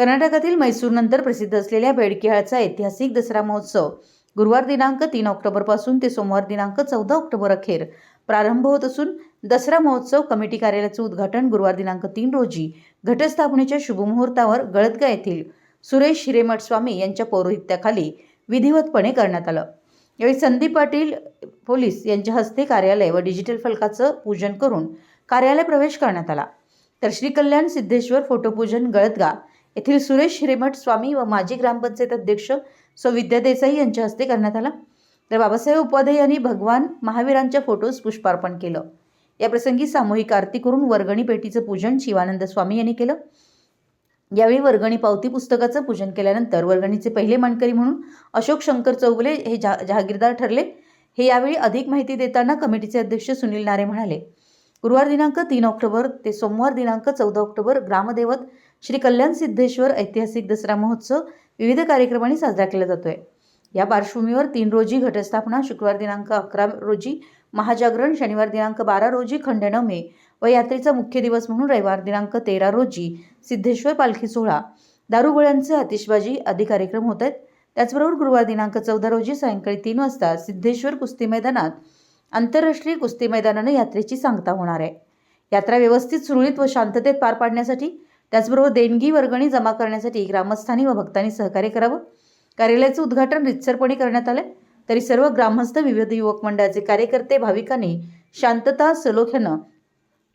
कर्नाटकातील मैसूरनंतर प्रसिद्ध असलेल्या बेडकिहाळचा ऐतिहासिक दसरा महोत्सव. गुरुवार दिनांक तीन ऑक्टोबरपासून ते सोमवार दिनांक चौदा ऑक्टोबर अखेर. प्रारंभ होत असून दसरा महोत्सव कमिटी कार्यालयाचं उद्घाटन गुरुवार दिनांक तीन रोजी घटस्थापनेच्या शुभमुहूर्तावर गळदगा येथील सुरेश हिरेमठ स्वामी यांच्या पौरोहित्याखाली विधिवतपणे करण्यात आलं. यावेळी संदीप पाटील पोलीस यांच्या हस्ते कार्यालय व डिजिटल फलकाचं पूजन करून कार्यालय प्रवेश करण्यात आला. तर श्री कल्याण सिद्धेश्वर फोटोपूजन गळदगा येथील सुरेश श्रीमठ स्वामी व माजी ग्रामपंचायत अध्यक्ष सौ विद्या देसाई यांच्या हस्ते करण्यात आला. तर बाबासाहेब उपाध्याय यांनी भगवान महावीरांच्या फोटोस पुष्पार्पण केलं. याप्रसंगी सामूहिक आरती करून वर्गणी पेटीचं पूजन शिवानंद स्वामी यांनी केलं. यावेळी वर्गणी पावती पुस्तकाचं पूजन केल्यानंतर वर्गणीचे पहिले मानकरी म्हणून अशोक शंकर चौगुले हे जा जहागीरदार ठरले. हे यावेळी अधिक माहिती देताना कमिटीचे अध्यक्ष सुनील नारे म्हणाले. गुरुवार दिनांक तीन ऑक्टोबर ते सोमवार दिनांक चौदा ऑक्टोबर ग्रामदैवत श्री कल्याण सिद्धेश्वर ऐतिहासिक दसरा महोत्सव विविध कार्यक्रमांनी साजरा केला जातोय. या पार्श्वभूमीवर तीन रोजी घटस्थापना शुक्रवार दिनांक अकरा रोजी महाजागरण शनिवार दिनांक बारा रोजी खंडनवमे व यात्रेचा मुख्य दिवस म्हणून रविवार दिनांक तेरा रोजी सिद्धेश्वर पालखी सोहळा. दारुगोळ्यांचे आतिषबाजी आदी कार्यक्रम होत आहेत. त्याचबरोबर गुरुवार दिनांक चौदा रोजी सायंकाळी तीन वाजता सिद्धेश्वर कुस्ती मैदानात आंतरराष्ट्रीय कुस्ती मैदानानं यात्रेची सांगता होणार आहे. यात्रा व्यवस्थित सुरळीत व शांततेत पार पाडण्यासाठी त्याचबरोबर देणगी वर्गणी जमा करण्यासाठी ग्रामस्थांनी व भक्तांनी सहकार्य करावं. कार्यालयाचं उद्घाटन रितसरपणे करण्यात आलं तरी सर्व ग्रामस्थ विविध युवक मंडळाचे कार्यकर्ते भाविकांनी शांतता सलोख्यानं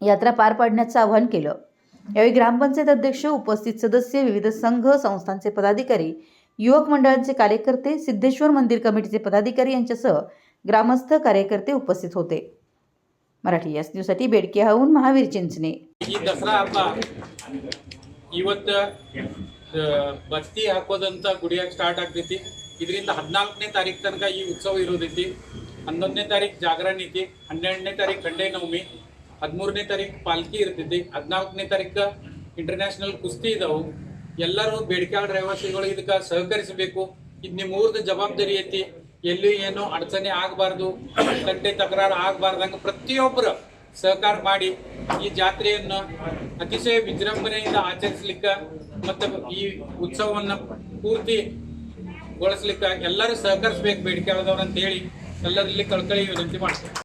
यात्रा पार पाडण्याचं आवाहन केलं. यावेळी ग्रामपंचायत अध्यक्ष उपस्थित सदस्य विविध संघ संस्थांचे पदाधिकारी युवक मंडळांचे कार्यकर्ते सिद्धेश्वर मंदिर कमिटीचे पदाधिकारी यांच्यासह ग्रामस्थ कार्यकर्ते उपस्थित होते. मराठी एस बेडकी हाऊन महावीर चिंचणे. ಇವತ್ತು ಬತ್ತಿ ಹಾಕೋದಂತ ಗುಡಿಯಾಗ ಸ್ಟಾರ್ಟ್ ಆಗ್ತೈತಿ. ಇದರಿಂದ ಹದಿನಾಲ್ಕನೇ ತಾರೀಕು ತನಕ ಈ ಉತ್ಸವ ಇರೋದೈತಿ. ಹನ್ನೊಂದನೇ ತಾರೀಕು ಜಾಗರಣ ಐತಿ, ಹನ್ನೆರಡನೇ ತಾರೀಕು ಖಂಡೇ ನವಮಿ, ಹದಿಮೂರನೇ ತಾರೀಕು ಪಾಲ್ಕಿ ಇರ್ತೈತಿ, ಹದಿನಾಲ್ಕನೇ ತಾರೀಕು ಇಂಟರ್ನ್ಯಾಷನಲ್ ಕುಸ್ತಿ ಇದಾವು. ಎಲ್ಲರೂ ಬೇಡಿಕೆಗಳ ರಹಿವಾಸಿಗಳು ಇದಕ್ಕೆ ಸಹಕರಿಸಬೇಕು. ಇದು ನಿಮ್ಮ ಊರ್ದ ಜವಾಬ್ದಾರಿ ಐತಿ. ಎಲ್ಲಿ ಏನು ಅಡಚಣೆ ಆಗಬಾರ್ದು ಗಂಟೆ ತಕರಾರು ಆಗಬಾರ್ದಂಗೆ ಪ್ರತಿಯೊಬ್ಬರು ಸಹಕಾರ ಮಾಡಿ ಈ ಜಾತ್ರೆಯನ್ನ ಅತಿಶಯ ವಿಜೃಂಭಣೆಯಿಂದ ಆಚರಿಸಲಿಕ್ಕೆ ಮತ್ತು ಈ ಉತ್ಸವವನ್ನು ಪೂರ್ತಿ ಗೊಳಿಸ್ಲಿಕ್ಕೆ ಎಲ್ಲರೂ ಸಹಕರಿಸಬೇಕು ಬೇಡಿಕೆ ಅಂತ ಹೇಳಿ ಎಲ್ಲರಲ್ಲಿ ಕಳ್ಕಳಿ ವಿನಂತಿ ಮಾಡ್ತೇವೆ